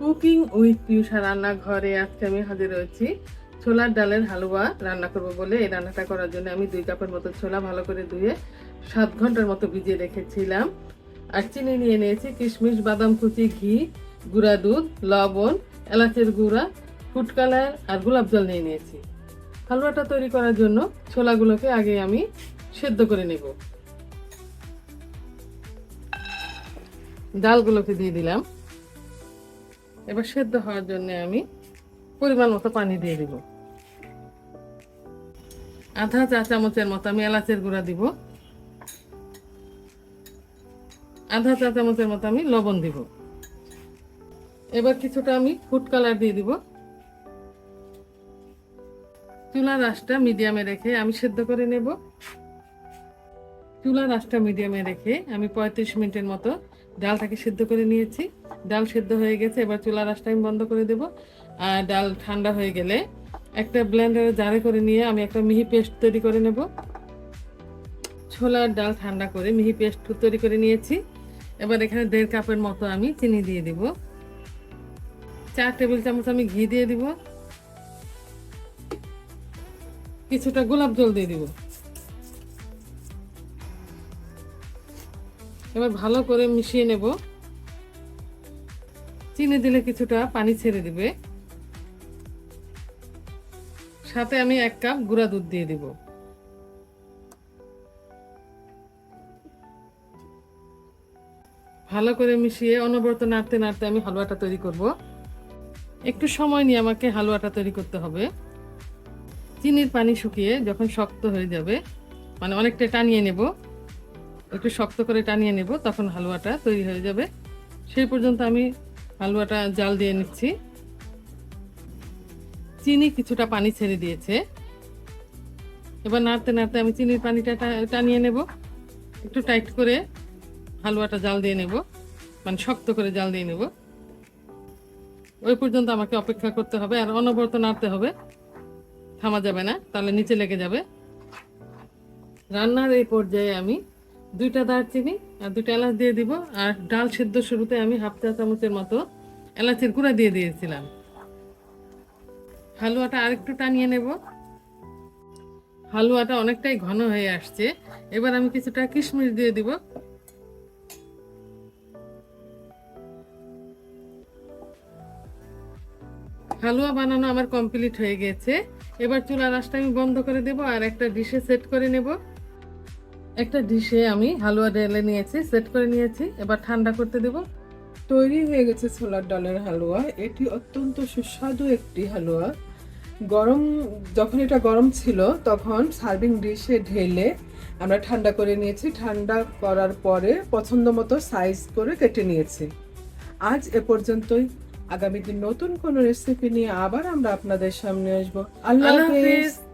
Cooking with পিউষা রান্নাঘরে আজকে আমি হাজির হয়েছি। ছোলার ডালের হালুয়া রান্না করব বলে এই রান্নাটা করার জন্য আমি দুই কাপের মতো ছোলা ভালো করে ধুয়ে সাত ঘণ্টার মতো ভিজিয়ে রেখেছিলাম। আর চিনি নিয়ে নিয়েছি কিশমিশ, বাদাম কুচি, ঘি, গুঁড়া দুধ, লবণ, এলাচের গুঁড়া, ফুড কালার আর গোলাপ জল নিয়ে নিয়েছি। হালুয়াটা তৈরি করার জন্য ছোলাগুলোকে আগে আমি সেদ্ধ করে নেব। ডালগুলোকে দিয়ে দিলাম। এবার সেদ্ধ হওয়ার জন্য আমি পরিমাণ মতো পানি দিয়ে দিব। আধা চা চামচের মতো আমি এলাচের গুঁড়া দিব। আধা চা চামচের মতো আমি লবণ দিব। এবার কিছুটা আমি ফুড কালার দিয়ে দিব। চুলার আঁচটা মিডিয়ামে রেখে আমি সেদ্ধ করে নেব। চুলার আঁচটা মিডিয়ামে রেখে আমি পঁয়ত্রিশ মিনিটের মতো ডালটাকে সেদ্ধ করে নিয়েছি। ডাল সেদ্ধ হয়ে গেছে, এবার চুলার আঁচটা আমি বন্ধ করে দেব। আর ডাল ঠান্ডা হয়ে গেলে একটা ব্লেন্ডারে জারে করে নিয়ে আমি একটা মিহি পেস্ট তৈরি করে নেব। ছোলার ডাল ঠান্ডা করে মিহি পেস্ট তৈরি করে নিয়েছি। এবার এখানে দেড় কাপের মতো আমি চিনি দিয়ে দিব। চার টেবিল চামচ আমি ঘি দিয়ে দিব। কিছুটা গোলাপ জল দিয়ে দিব। এবার ভালো করে মিশিয়ে নেব। চিনি দিলে কিছুটা পানি ছেড়ে দিবে। সাথে আমি এক কাপ গুঁড়া দুধ দিয়ে দিব। ভালো করে মিশিয়ে অনবরত নাড়তে নাড়তে আমি হালুয়াটা তৈরি করব। একটু সময় নিয়ে আমাকে হালুয়াটা তৈরি করতে হবে। চিনির পানি শুকিয়ে যখন শক্ত হয়ে যাবে মানে অনেকটা টানিয়ে নেব, একটু শক্ত করে টানিয়ে নেব, তখন হালুয়াটা তৈরি হয়ে যাবে। সেই পর্যন্ত আমি হালুয়াটা জাল দিয়ে নিচ্ছি। চিনি কিছুটা পানি ছেড়ে দিয়েছে। এবার নাড়তে নাড়তে আমি চিনির পানিটা টানিয়ে নেব। একটু টাইট করে হালুয়াটা জাল দিয়ে নেব। মানে শক্ত করে জাল দিয়ে নেব। ওই পর্যন্ত আমাকে অপেক্ষা করতে হবে। আর অনবরত নাড়তে হবে। থামা যাবে না, তাহলে নিচে লেগে যাবে। রান্নার এই পর্যায়ে আমি দুইটা দারচিনি আর দুইটা এলাচ দিয়ে দিব। আর ডাল সেদ্ধ শুরুতে আমি হাফ চা চামচের মতো এলাচের গুঁড়া দিয়ে দিয়েছিলাম। হালুয়াটা আরেকটু টানিয়ে নেব। হালুয়াটা অনেকটাই ঘন হয়ে আসছে। এবার আমি কিছুটা কিশমিশ দিয়ে দিব। হালুয়া বানানো আমার কমপ্লিট হয়ে গেছে। এবার চুলার আঁচটা আমি বন্ধ করে দেব আর একটা ডিশে সেট করে নেব। একটা ডিশে আমি হালুয়া ঢেলে নিয়েছি, সেট করে নিয়েছি। এবার ঠান্ডা করতে দেব। তৈরি হয়ে গেছে ছোলার ডালের হালুয়া। এটি অত্যন্ত সুস্বাদু একটি হালুয়া। গরম যখন এটা গরম ছিল তখন সার্ভিং ডিশে ঢেলে আমরা ঠান্ডা করে নিয়েছি। ঠান্ডা করার পরে পছন্দ মতো সাইজ করে কেটে নিয়েছি। আজ এ পর্যন্তই। আগামী দিন নতুন কোনো রেসিপি নিয়ে আবার আমরা আপনাদের সামনে আসব। আল্লাহ হাফিজ।